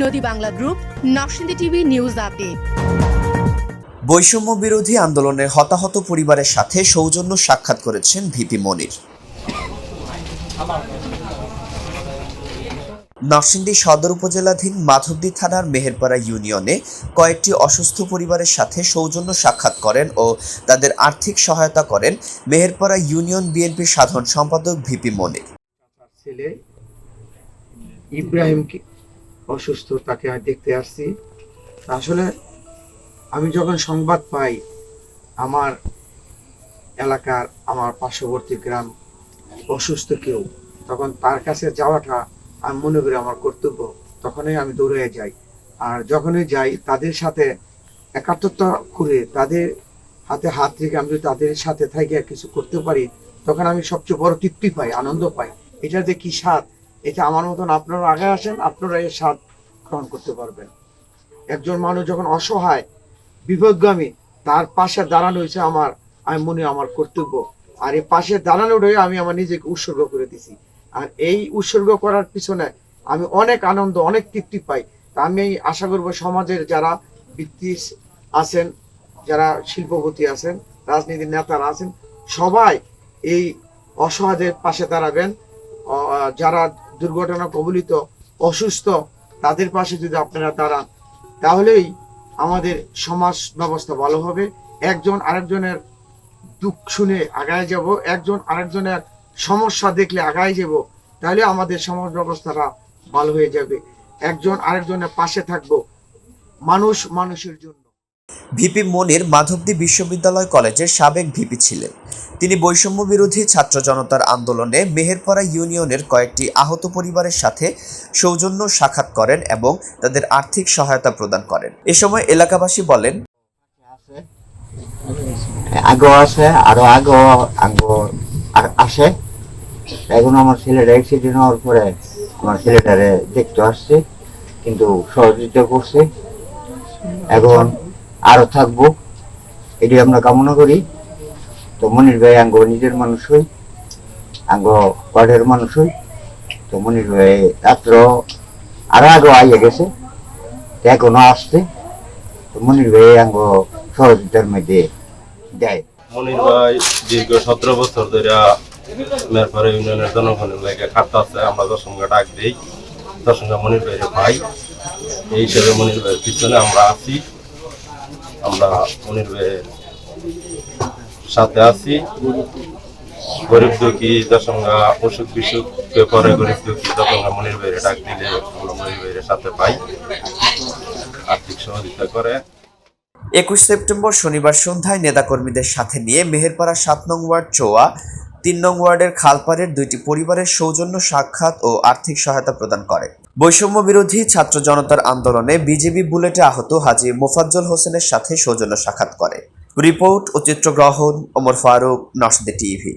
নদী Bangla group Narsingdi TV news update. বৈষম্য বিরোধী আন্দোলনের হতাহত পরিবারের সাথে সৌজন্য সাক্ষাৎ করেছেন ভিপি মনির। নরসিংদী সদর উপজেলাধীন মাধবদী থানার মেহেরপাড়া ইউনিয়নে কয়েকটি অসুস্থ পরিবারের সাথে সৌজন্য সাক্ষাৎ করেন ও তাদের আর্থিক সহায়তা করেন মেহেরপাড়া ইউনিয়ন বিএনপির সাধারণ সম্পাদক ভিপি মনির। ছেলে ইব্রাহিমকে অসুস্থ, তাকে আমি দেখতে আসছি। আসলে আমি যখন সংবাদ পাই, আমার এলাকার আমার পার্শ্ববর্তী গ্রাম অসুস্থ কেউ, তখন তার কাছে যাওয়াটা আমি মনে করি আমার কর্তব্য। তখনই আমি দৌড়ে যাই। আর যখনই যাই, তাদের সাথে একাত্মতা করে তাদের হাতে হাত রেখে আমি যদি তাদের সাথে থেকে কিছু করতে পারি, তখন আমি সবচেয়ে বড় তৃপ্তি পাই, আনন্দ পাই। এটা যে কি স্বাদ এটা আমার মতন আপনারা আগে আসেন, আপনারা এর স্বাদ গ্রহণ করতে পারবেন। একজন মানুষ যখন অসহায়, বিপদগামী, তার পাশে দাঁড়ানো হয়েছে আমার, আমি মনে আমার কর্তব্য। আর এই পাশে দাঁড়ানোটাই আমি আমার নিজেকে উৎসর্গ করে দিছি। আর এই উৎসর্গ করার পিছনে আমি অনেক আনন্দ, অনেক তৃপ্তি পাই। তা আমি আশা করব সমাজের যারা বৃত্তি আছেন, যারা শিল্পপতি আছেন, রাজনীতির নেতারা আছেন, সবাই এই অসহায়দের পাশে দাঁড়াবেন। যারা দুর্ঘটনা কবলিত, অসুস্থ, তাদের পাশে যদি আপনারা দাঁড়ান, তাহলেই আমাদের সমাজ ব্যবস্থা ভালো হবে। একজন আরেকজনের দুঃখ শুনে আগায় যাব, একজন আরেকজনের সমস্যা দেখলে আগায় যাব, তাহলে আমাদের সমাজ ব্যবস্থাটা ভালো হয়ে যাবে। একজন আরেকজনের পাশে থাকব, মানুষ মানুষের জন্য। ভিপি মনির মাধবদী বিশ্ববিদ্যালয় কলেজের সাবেক ভিপি ছিলেন। তিনি বৈষম্য বিরোধী ছাত্র জনতার আন্দোলনে মেহেরপাড়া ইউনিয়নের কয়েকটি আহত পরিবারের সাথে সৌজন্য সাক্ষাৎ করেন এবং তাদের আর্থিক সহায়তা প্রদান করেন। এ সময় এলাকাবাসী বলেন, আগেও আছে, আরও আগেও আগেও আ- আসে এখন আমার ছেলেটা অ্যাক্সিডেন্ট হওয়ার পরে আমার ছেলেটারে দেখতে আসছে, কিন্তু সহযোগিতা করছে। এখন আরও থাকব। এটি আমরা কামনা করি। তো মনির ভাই আঙ্গ নিজের মানুষ হই, আঙ্গ ওয়ার্ডের মানুষ হই। তো মনির ভাই রাত্র আরও আগে আইয়ে গেছে এখনও আসছে। তো মনির ভাই আঙ্গ সহযোগিতার মধ্যে দেয়। মনির ভাই দীর্ঘ সতেরো বছর ধরে মেরপাড়া ইউনিয়নের জনগণের লাগে খাতা আছে, আমরা দশমকে ডাক দিই। দশমকে মনির ভাইয়ের ভাই। এই হিসেবে মনির ভাইয়ের পিছনে আমরা আছি। আমরা মনির ভাইয়ের সাথে আছি। গরিব দুঃখী, দশঙ্গা, অসুখ বিসুখ পেপারে গরিব দুঃখী দশঙ্গা মনির ভাইয়ের ডাক দিলে আমরা মনির ভাইয়ের সাথে পাই। আর্থিক সহযোগিতা করে। একুশ সেপ্টেম্বর শনিবার সন্ধ্যায় নেতাকর্মীদের সাথে নিয়ে মেহেরপাড়া সাত নং ওয়ার্ড চোয়া তিন নং ওয়ার্ডের খালপাড়ের দুইটি পরিবারের সৌজন্য সাক্ষাৎ ও আর্থিক সহায়তা প্রদান করে। বৈষম্য বিরোধী ছাত্র জনতার আন্দোলনে বিজেপি বুলেটে আহত হাজি মোফাজ্জল হোসেনের সাথে সৌজন্য সাক্ষাৎ করে। রিপোর্ট ও চিত্রগ্রহণ, ওমর ফারুক নসদে টিভি।